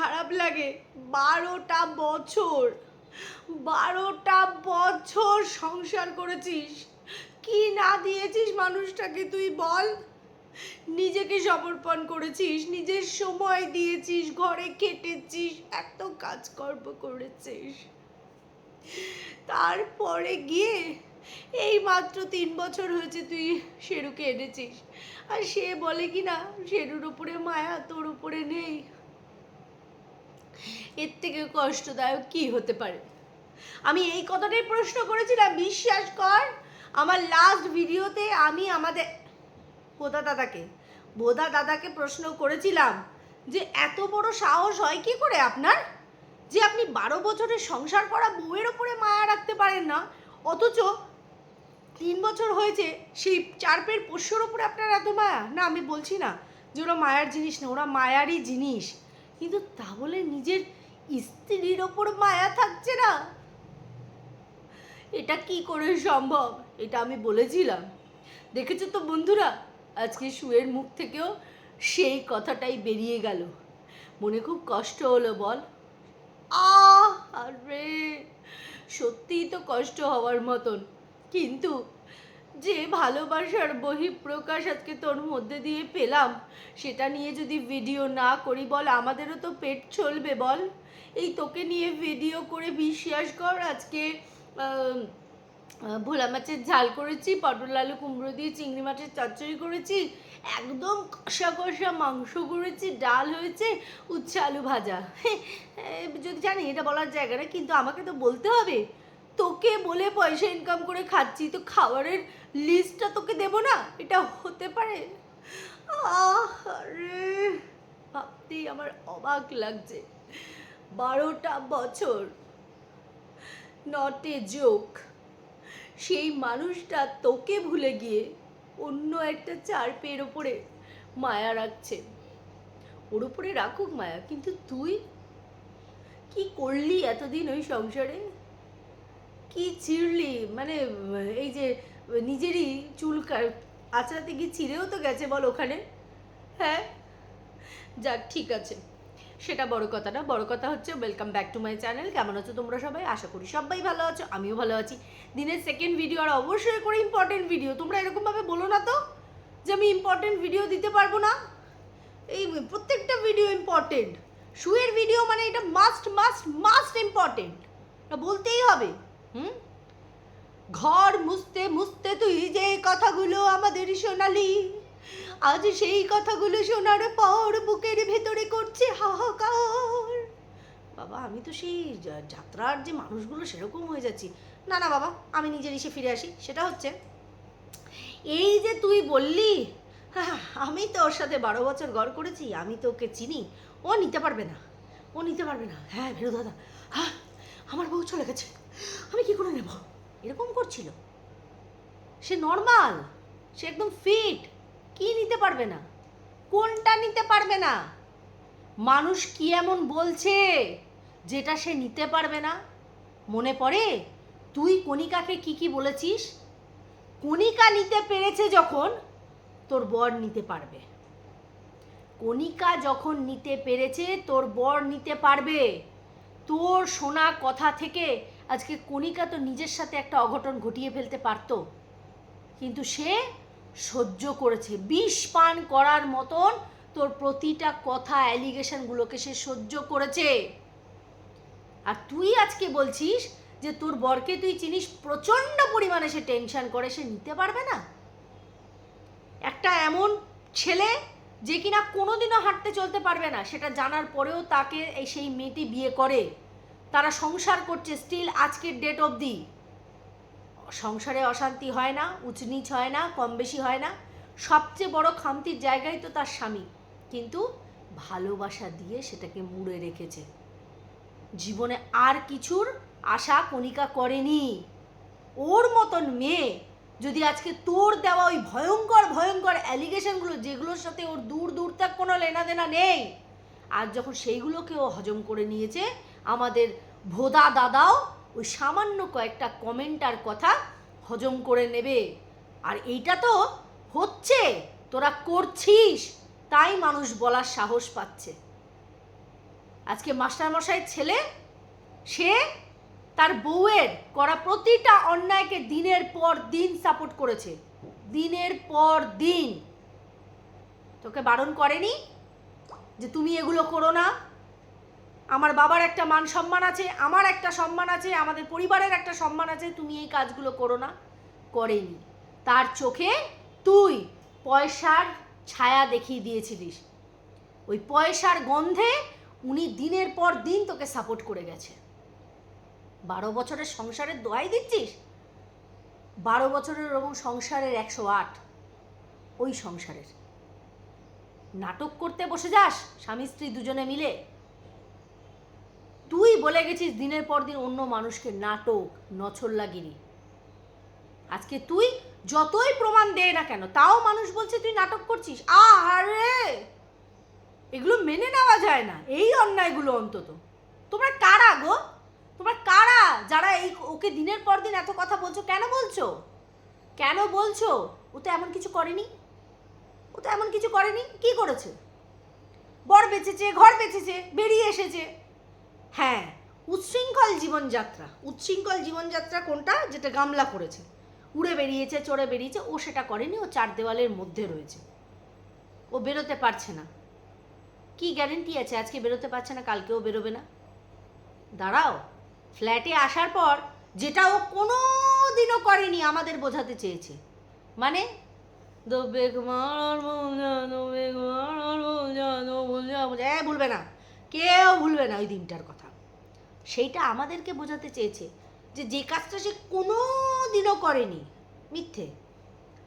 খারাপ লাগে। বারোটা বছর বারোটা বছর সংসার করেছিস। কি না দিয়েছিস মানুষটাকে তুই বল? নিজেকে সমর্পণ করেছিস, নিজের সময় দিয়েছিস, ঘরে কেটেছিস এত কাজকর্ম করেছিস। তারপরে গিয়ে এই মাত্র তিন বছর হয়েছে তুই শেরুকে এনেছিস। আর সে বলে কি না, শেরুর উপরে মায়া, তোর উপরে নেই। এর থেকে কষ্টদায়ক কি হতে পারে? আমি এই কথাটাই প্রশ্ন করেছিলাম, বিশ্বাস কর, আমার লাস্ট ভিডিওতে আমি আমাদের বোধা দাদাকে বোধা দাদাকে প্রশ্ন করেছিলাম যে এত বড় সাহস হয় কি করে আপনার? যে আপনি বারো বছরের সংসার করা বউয়ের ওপরে মায়া রাখতে পারেন না, অথচ তিন বছর হয়েছে সেই চারপের পোষ্যর ওপরে আপনার এত মায়া? না, আমি বলছি না যে ওরা মায়ার জিনিস না, ওরা মায়ারই জিনিস। কিন্তু তা বলে নিজের স্ত্রীর ওপর মায়া থাকছে না? এটা কি করে সম্ভব? এটা আমি বলেছিলাম। দেখেছ তো বন্ধুরা, আজকে শুয়ের মুখ থেকেও সেই কথাটাই বেরিয়ে গেল। মনে খুব কষ্ট হলো, বল। আরে, সত্যিই তো কষ্ট হওয়ার মতন। কিন্তু যে ভালোবাসার বহিঃপ্রকাশ আজকে তোর মধ্যে দিয়ে পেলাম, সেটা নিয়ে যদি ভিডিও না করি বল, আমাদেরও তো পেট চলবে বল। এই তোকে নিয়ে ভিডিও করে বিশ্বাস কর, আজকে ভোলা মাছের ঝাল করেছি, পটল আলু কুমড়ো দিয়ে চিংড়ি মাছের চচ্চড়ি করেছি, একদম কষা কষা মাংস করেছি, ডাল হয়েছে, উচ্ছে আলু ভাজা। যদি জানি এটা বলার জায়গা না কিন্তু আমাকে তো বলতে হবে। তোকে বলে পয়সা ইনকাম করে খাচ্ছি, তো খাবারের লিস্টটা তোকে দেবো না? এটা হতে পারে? আরে ভাবতেই আমার অবাক লাগছে। বারোটা বছর, নটে জোক। সেই মানুষটা তোকে ভুলে গিয়ে অন্য একটা চার পেয়ের ওপরে মায়া রাখছে। ওর উপরে রাখুক মায়া, কিন্তু তুই কি করলি এতদিন ওই সংসারে? কি ছিঁড়লি? মানে এই যে নিজেরই চুল আঁচড়াতে গিয়ে ছিঁড়েও তো গেছে বল ওখানে। হ্যাঁ? যাক, ঠিক আছে। সেটা বড় কথা না। বড় কথা হচ্ছে welcome back to my channel কেমন আছো তোমরা সবাই? আশা করি সবাই ভালো আছো, আমিও ভালো আছি। দিনের সেকেন্ড ভিডিও আর অবশ্যই করে ইম্পর্টেন্ট ভিডিও তোমরা এরকমভাবে বলো না তো যে আমি ইম্পর্টেন্ট ভিডিও দিতে পারব না। এই প্রত্যেকটা ভিডিও ইম্পর্টেন্ট শুয়ের ভিডিও মানে এটা মাস্ট মাস্ট মাস্ট ইম্পর্টেন্ট বলতেই হবে। হুম? ঘর মুছতে মুছতে তুই যে কথাগুলো আমাদের শোনালি, আজ সেই কথাগুলো শোনার পর বুকের ভেতরে করছে হাহাকার। বাবা, আমি তো সেই যাত্রার যে মানুষগুলো সেরকম হয়ে যাচ্ছি। না না, বাবা, আমি নিজের এসে ফিরে আসি, সেটা হচ্ছে, এই যে তুই বললি আমি তো ওর সাথে বারো বছর গড় করেছি, আমি তো ওকে চিনি, ও নিতে পারবে না, ও নিতে পারবে না। হ্যাঁ ভেরু দাদা হ্যাঁ আমার বউ চলে গেছে, আমি কি করে নেব? এরকম করছিল? সে নর্মাল সে একদম ফিট কি নিতে পারবে না? কোনটা নিতে পারবে না? মানুষ কি এমন বলছে যেটা সে নিতে পারবে না? মনে পড়ে? তুই কণিকাকে কি কি বলেছিস? কণিকা নিতে পেরেছে যখন তোর বর নিতে পারবে। কণিকা যখন নিতে পেরেছে তোর বর নিতে পারবে। তোর শোনা কথা থেকে আজকে কণিকা তো নিজের সাথে একটা অঘটন ঘটিয়ে ফেলতে পারতো। কিন্তু সে সহ্য করেছে। বিষ পান করার মতন তোর প্রতিটা কথা অ্যালিগেশনগুলোকে সে সহ্য করেছে। আর তুই আজকে বলছিস যে তোর বরকে তুই চিনিস, প্রচণ্ড পরিমাণে সে টেনশন করে, সে নিতে পারবে না। একটা এমন ছেলে যে কিনা কোনোদিনও হাঁটতে চলতে পারবে না, সেটা জানার পরেও তাকে এই সেই মেয়েটি বিয়ে করে। তারা সংসার করছে স্টিল আজকের ডেট অবধি। সংসারে অশান্তি হয় না, উচনিচ হয় না কম বেশি হয় না। সবচেয়ে বড় খামতির জায়গায় তো তার স্বামী। কিন্তু ভালোবাসা দিয়ে সেটাকে মুড়ে রেখেছে। জীবনে আর কিছুর আশা কণিকা করেনি। ওর মতন মেয়ে যদি আজকে তোর দেওয়া ওই ভয়ঙ্কর ভয়ঙ্কর অ্যালিগেশনগুলো যেগুলোর সাথে ওর দূর দূর তাক কোনো লেনাদেনা নেই আর যখন সেইগুলোকে ও হজম করে নিয়েছে আমাদের ভোদা দাদাও ওই সামান্য কয়েকটা কমেন্টার কথা হজম করে নেবে। আর এইটা তো হচ্ছে, তোরা করছিস, তাই মানুষ বলার সাহস পাচ্ছে। আজকে মাস্টারমশাইয়ের ছেলে, সে তার বউয়ের করা প্রতিটা অন্যায়কে দিনের পর দিন সাপোর্ট করেছে। দিনের পর দিন। তোকে বারণ করেনি যে তুমি এগুলো করো না? আমার বাবার একটা মান সম্মান আছে, আমার একটা সম্মান আছে, আমাদের পরিবারের একটা সম্মান আছে, তুমি এই কাজগুলো করো না করেনি তার চোখে তুই পয়সার ছায়া দেখিয়ে দিয়েছিলিস। ওই পয়সার গন্ধে উনি দিনের পর দিন তোকে সাপোর্ট করে গেছে। বারো বছরের সংসারের দোয়াই দিচ্ছিস? বারো বছরের ওরকম সংসারের একশো আট, ওই সংসারের। নাটক করতে বসে যাস, স্বামী স্ত্রী দুজনে মিলে। তুই বলে গেছিস দিনের পর দিন অন্য মানুষকে নাটক, নছল্লাগিরি। আজকে তুই যতই প্রমাণ দে না কেন, তাও মানুষ বলছে তুই নাটক করছিস। আরে এগুলো মেনে নেওয়া যায় না। এই অন্যায়গুলো অন্তত। তোমরা কারা গো? তোমরা কারা যারা এই ওকে দিনের পর দিন এত কথা বলছো? কেন বলছো? কেন বলছো? ও তো এমন কিছু করেনি। ও তো এমন কিছু করেনি। কি করেছে? বর বেঁচেছে, ঘর বেঁচেছে, বেরিয়ে এসেছে। হ্যাঁ উচ্ছৃঙ্খল জীবনযাত্রা। উচ্ছৃঙ্খল জীবনযাত্রা কোনটা? যেটা গামলা করেছে। উড়ে বেরিয়েছে, চড়ে বেরিয়েছে, ও সেটা করেনি, ও চার দেওয়ালের মধ্যে রয়েছে। ও বেরোতে পারছে না। কি গ্যারেন্টি আছে? আজকে বেরোতে পারছে না, কালকেও বেরোবে না। দাঁড়াও। ফ্ল্যাটে আসার পর যেটা ও কোনো দিনও করেনি, আমাদের বোঝাতে চেয়েছে। মানে? ভুলবে না। কেউ ভুলবে না ওই দিনটার কথা। সেইটা আমাদেরকে বোঝাতে চেয়েছে যে যে কাজটা সে কোনো দিনও করেনি, মিথ্যে।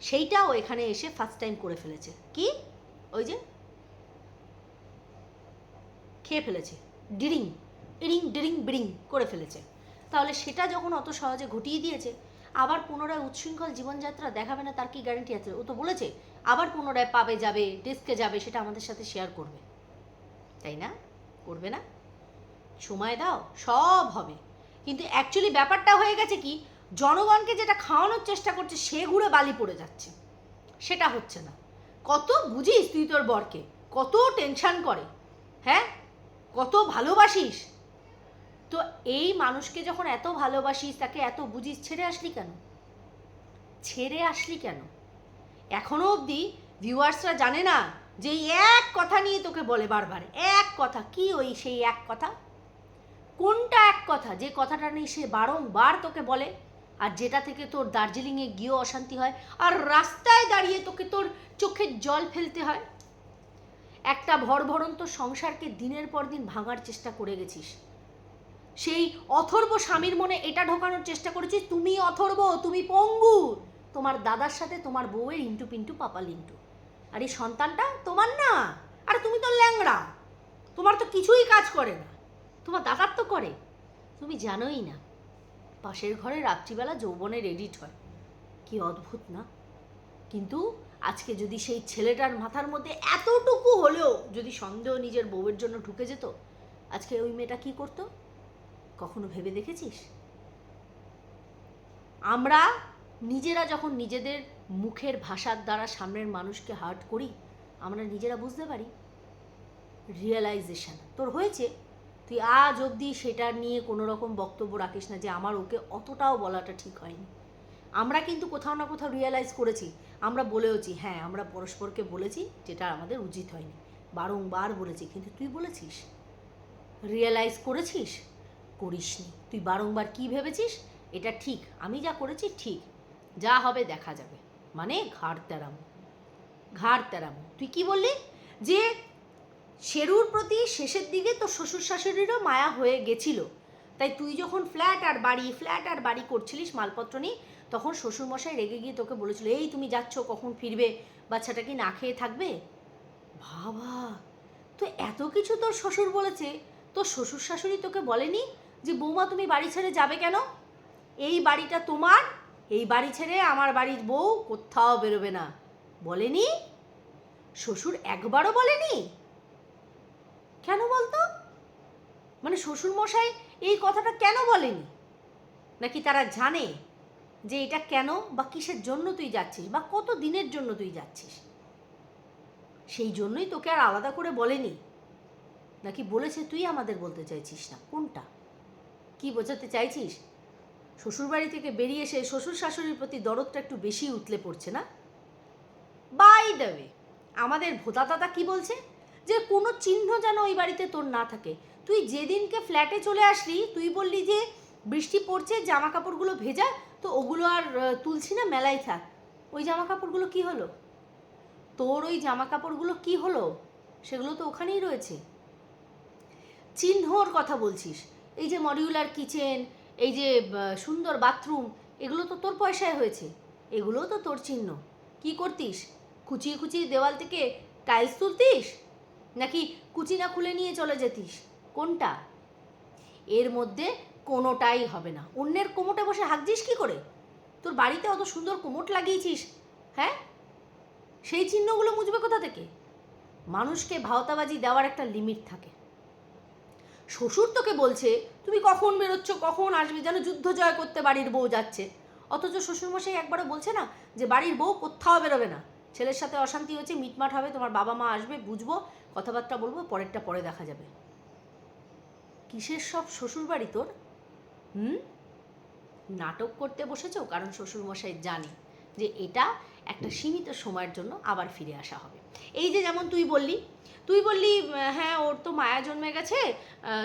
সেইটাও এখানে এসে ফার্স্ট টাইম করে ফেলেছে। কি? ওই যে খেয়ে ফেলেছে। ডিরিং ইরিং ডিরিং, বিরিং করে ফেলেছে। তাহলে সেটা যখন অত সহজে ঘটিয়ে দিয়েছে, আবার পুনরায় উচ্ছৃঙ্খল জীবনযাত্রা দেখাবে না, তার কি গ্যারেন্টি আছে? ও তো বলেছে, আবার পুনরায় পাবে, যাবে ডেস্কে যাবে, সেটা আমাদের সাথে শেয়ার করবে। তাই না? করবে না? সময় দাও, সব হবে। কিন্তু অ্যাকচুয়ালি ব্যাপারটা হয়ে গেছে কি, জনগণকে যেটা খাওয়ানোর চেষ্টা করছে, সে ঘুরে বালি পড়ে যাচ্ছে। সেটা হচ্ছে না। কত বুঝিস তুই তোর বরকে, কত টেনশন করে হ্যাঁ? কত ভালোবাসিস। তো এই মানুষকে যখন এত ভালোবাসিস, তাকে এত বুঝিস, ছেড়ে আসলি কেন? ছেড়ে আসলি কেন? এখনও অবধি ভিউয়ার্সরা জানে না যে এক কথা নিয়ে তোকে বলে বারবার। এক কথা, কি ওই সেই এক কথা? কোনটা এক কথা? যে কথাটা নিয়ে সে বারংবার তোকে বলে, আর যেটা থেকে তোর দার্জিলিংয়ে গিয়েও অশান্তি হয়, আর রাস্তায় দাঁড়িয়ে তোকে তোর চোখের জল ফেলতে হয়? একটা ভরভরন্ত সংসারকে দিনের পর দিন ভাঙার চেষ্টা করে গেছিস। সেই অথর্ব স্বামীর মনে এটা ঢোকানোর চেষ্টা করেছিস, তুমি অথর্ব, তুমি পঙ্গু। তোমার দাদার সাথে তোমার বউয়ের ইন্টু পিন্টু, পাপা লিন্টু। আর এই সন্তানটা তোমার না। আর তুমি তো ল্যাংড়া। তোমার তো কিছুই কাজ করে না। তোমার দাদার তো করে। তুমি জানোই না, পাশের ঘরে রাত্রিবেলা যৌবনের এডিট হয়। কি অদ্ভুত না? কিন্তু আজকে যদি সেই ছেলেটার মাথার মধ্যে এতটুকু হলেও যদি সন্দেহ নিজের বউয়ের জন্য ঢুকে যেত, আজকে ওই মেয়েটা কি করতো? কখনো ভেবে দেখেছিস? আমরা নিজেরা যখন নিজেদের মুখের ভাষার দ্বারা সামনের মানুষকে হার্ট করি, আমরা নিজেরা বুঝতে পারি। রিয়েলাইজেশন তোর হয়েছে? তুই আজ অবধি সেটা নিয়ে কোনো রকম বক্তব্য রাখিস না যে আমার ওকে অতটাও বলাটা ঠিক হয়নি। আমরা কিন্তু কোথাও না কোথাও রিয়েলাইজ করেছি, আমরা বলেওছি হ্যাঁ আমরা পরস্পরকে বলেছি যেটা আমাদের উচিত হয়নি। বারংবার বলেছি, কিন্তু তুই বলেছিস? রিয়েলাইজ করেছিস? করিসনি। তুই বারংবার কি ভেবেছিস? এটা ঠিক, আমি যা করেছি ঠিক। যা হবে দেখা যাবে। মানে ঘাড় তেরাম। ঘাড় তেরাম। তুই কি বললি? যে শেরুর প্রতি শেষের দিকে তো শ্বশুর শাশুড়িরও মায়া হয়ে গেছিল। তাই তুই যখন ফ্ল্যাট আর বাড়ি, ফ্ল্যাট আর বাড়ি করছিলিস মালপত্র নিয়ে, তখন শ্বশুরমশাই রেগে গিয়ে তোকে বলেছিল, এই তুমি যাচ্ছ, কখন ফিরবে? বাচ্চাটা কি না খেয়ে থাকবে? বাবা, তো এত কিছু তোর শ্বশুর বলেছে? তোর শ্বশুর শাশুড়ি তোকে বলেনি যে, বৌমা, তুমি বাড়ি ছেড়ে যাবে কেন? এই বাড়িটা তোমার, এই বাড়ি ছেড়ে আমার বাড়ির বউ কোথাও বেরোবে না। বলেনি? শ্বশুর একবারও বলেনি? কেন বলতো? মানে শ্বশুর মশাই এই কথাটা কেন বলেনি? নাকি তারা জানে যে এটা কেন বা কিসের জন্য তুই যাচ্ছিস বা কত দিনের জন্য তুই যাচ্ছিস? সেই জন্যই তোকে আর আলাদা করে বলেনি। নাকি বলেছে তুই আমাদের বলতে চাইছিস না? কোনটা? কি বোঝাতে চাইছিস? শ্বশুরবাড়ি থেকে বেরিয়ে এসে শ্বশুর শাশুড়ির প্রতি দরদটা একটু বেশি উতলে পড়ছে না? বাই ওয়ে আমাদের ভোতা দাদা কি বলছে? যে কোনো চিহ্ন যেন ওই বাড়িতে তোর না থাকে। তুই যেদিনকে ফ্ল্যাটে চলে আসলি, তুই বললি যে বৃষ্টি পড়ছে জামা কাপড়গুলো ভেজা, তো ওগুলো আর তুলছি না, মেলাই থাক। ওই জামা কাপড়গুলো কি হলো? তোর ওই জামা কাপড়গুলো কি হলো? সেগুলো তো ওখানেই রয়েছে। চিহ্নর কথা বলছিস। এই যে মডিউলার কিচেন এই যে সুন্দর বাথরুম এগুলো তো তোর পয়সায় হয়েছে। এগুলোও তো তোর চিহ্ন। কি করতিস? কুচিয়ে কুচিয়ে দেওয়াল থেকে টাইলস তুলতিস? নাকি কুচি না খুলে নিয়ে চলে যেতিস? কোনটা? এর মধ্যে কোনোটাই হবে না। অন্যের কোমোটে বসে হাঁকছিস কি করে? তোর বাড়িতে অত সুন্দর কোমোট লাগিয়েছিস হ্যাঁ? সেই চিহ্নগুলো মুছবে কোথা থেকে? মানুষকে ভাওতাবাজি দেওয়ার একটা লিমিট থাকে। শ্বশুর তোকে বলছে, তুমি কখন বেরোচ্ছ? কখন আসবে? যেন যুদ্ধ জয় করতে বাড়ির বউ যাচ্ছে। অথচ শ্বশুরমশাই একবারও বলছে না যে, বাড়ির বউ কোথাও বেরোবে না। ছেলের সাথে অশান্তি হচ্ছে মিটমাট হবে, তোমার বাবা মা আসবে, বুঝব, কথাবার্তা বলব, পরেরটা পরে দেখা যাবে। কিসের সব শ্বশুর বাড়ি তোর? হুম? নাটক করতে বসেছো? কারণ শ্বশুরমশাই জানে যে এটা একটা সীমিত সময়ের জন্য আবার ফিরে আসা হবে। এই যে যেমন তুই বললি তুই বললি হ্যাঁ ওর তো মায়া জন্মে গেছে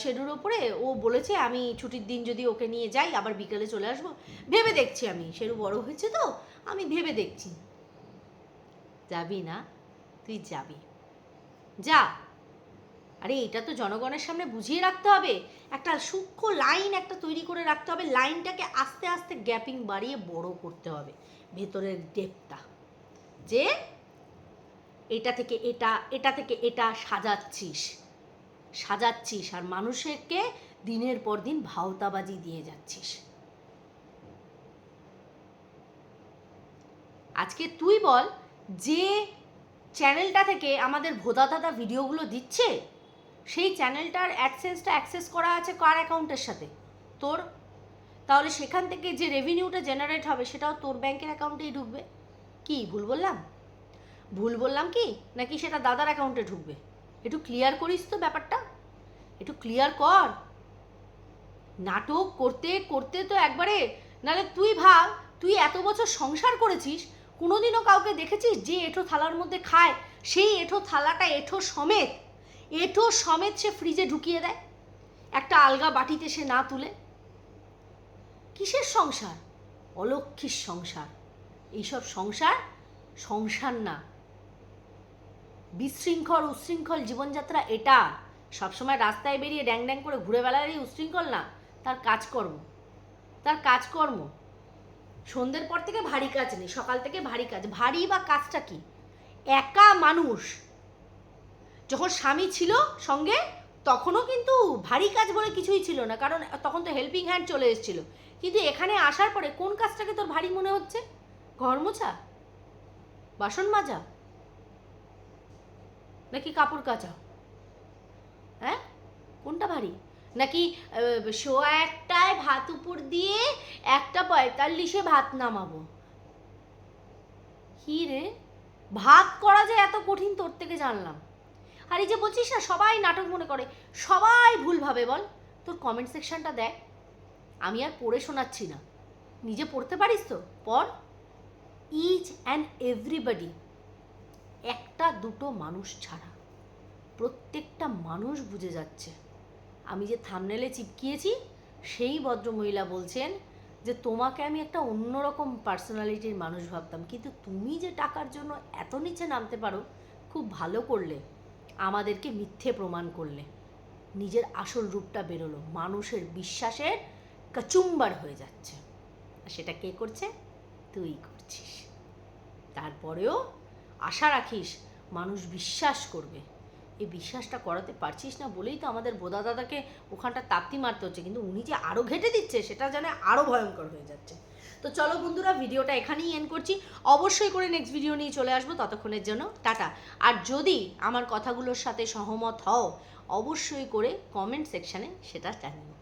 শেডুর ওপরে, ও বলেছে, আমি ছুটির দিন যদি ওকে নিয়ে যাই, আবার বিকেলে চলে আসব। ভেবে দেখছি আমি শেরু বড় হয়েছে তো, আমি ভেবে দেখছি। যাবি না, তুই যাবি। যা। আরে, এটা তো জনগণের সামনে বুঝিয়ে রাখতে হবে। একটা সূক্ষ্ম লাইন একটা তৈরি করে রাখতে হবে। লাইনটাকে আস্তে আস্তে গ্যাপিং বাড়িয়ে বড় করতে হবে, ভেতরের ডেপটা যে এটা থেকে এটা এটা থেকে এটা সাজাচ্ছিস সাজাচ্ছিস আর মানুষকে দিনের পর দিন ভাওতাবাজি দিয়ে যাচ্ছিস। আজকে তুই বল যে চ্যানেলটা থেকে আমাদের ভোদা দাদা ভিডিওগুলো দিচ্ছে, সেই চ্যানেলটার অ্যাডসেন্সটা অ্যাক্সেস করা আছে কার অ্যাকাউন্টের সাথে? তোর? তাহলে সেখান থেকে যে রেভিনিউটা জেনারেট হবে, সেটাও তোর ব্যাংকের অ্যাকাউন্টেই ঢুকবে। কি, ভুল বললাম? ভুল বললাম কি? নাকি সেটা দাদার অ্যাকাউন্টে ঢুকবে? একটু ক্লিয়ার করিস তো ব্যাপারটা। একটু ক্লিয়ার কর। নাটক করতে করতে তো একবারে, নাহলে তুই ভাব, তুই এত বছর সংসার করেছিস কোনোদিনও কাউকে দেখেছিস যে এঁঠো থালার মধ্যে খায়? সেই এঁঠো থালাটা এঁঠো সমেত। এঁঠো সমেত সে ফ্রিজে ঢুকিয়ে দেয়। একটা আলগা বাটিতে সে না তুলে। কিসের সংসার? অলক্ষীর সংসার। এইসব সংসার সংসার না। বিশৃঙ্খল উচ্ছৃঙ্খল জীবনযাত্রা এটা। সবসময় রাস্তায় বেরিয়ে ড্যাং ড্যাং করে ঘুরে বেড়ালেই উচ্ছৃঙ্খল না। তার কাজকর্ম। তার কাজকর্ম। সন্ধ্যের পর থেকে ভারী কাজ নেই, সকাল থেকে ভারী কাজ। ভারী বা কাজটা কি? একা মানুষ। যখন স্বামী ছিল সঙ্গে, তখনও কিন্তু ভারী কাজ বলে কিছুই ছিল না, কারণ তখন তো হেল্পিং হ্যান্ড চলে এসেছিল। কিন্তু এখানে আসার পরে কোন কাজটাকে তোর ভারী মনে হচ্ছে? ঘর মোছা? বাসন মাজা? নাকি কাপড় কাচা? হ্যাঁ? কোনটা ভারী? নাকি সোয়া একটায় ভাত উপর দিয়ে একটা পঁয়তাল্লিশে ভাত নামাবো? কি রে? ভাত করা যে এত কঠিন তোর থেকে জানলাম। আর এই যে বলছিস না, সবাই নাটক মনে করে, সবাই ভুল ভাবে বল। তোর কমেন্ট সেকশনটা দেখ। আমি আর পড়ে শোনাচ্ছি না। নিজে পড়তে পারিস তো? পড়। ইচ অ্যান্ড এভরিবডি একটা দুটো মানুষ ছাড়া প্রত্যেকটা মানুষ বুঝে যাচ্ছে। আমি যে থামনেলে চিপকিয়েছি, সেই ভদ্রমহিলা বলছেন যে, তোমাকে আমি একটা অন্যরকম পার্সোনালিটির মানুষ ভাবতাম। কিন্তু তুমি যে টাকার জন্য এত নিচে নামতে পারো, খুব ভালো করলে। আমাদেরকে মিথ্যে প্রমাণ করলে। নিজের আসল রূপটা বেরোলো। মানুষের বিশ্বাসের কাচুম্বার হয়ে যাচ্ছে। সেটা কে করছে? তুই করছিস। তারপরেও আশা রাখিস, মানুষ বিশ্বাস করবে। এই বিশ্বাসটা করাতে পারছিস না বলেই তো আমাদের বোদা দাদাকে ওখানটা তাপ্তি মারতে হচ্ছে। কিন্তু উনি যে আরও ঘেটে দিচ্ছে, সেটা জানে আরও ভয়ঙ্কর হয়ে যাচ্ছে। তো চলো বন্ধুরা, ভিডিওটা এখানেই এন্ড করছি। অবশ্যই করে নেক্সট ভিডিও নিয়ে চলে আসব। ততক্ষণের জন্য টাটা। আর যদি আমার কথাগুলোর সাথে সহমত হও, অবশ্যই করে কমেন্ট সেকশানে সেটা জানিও।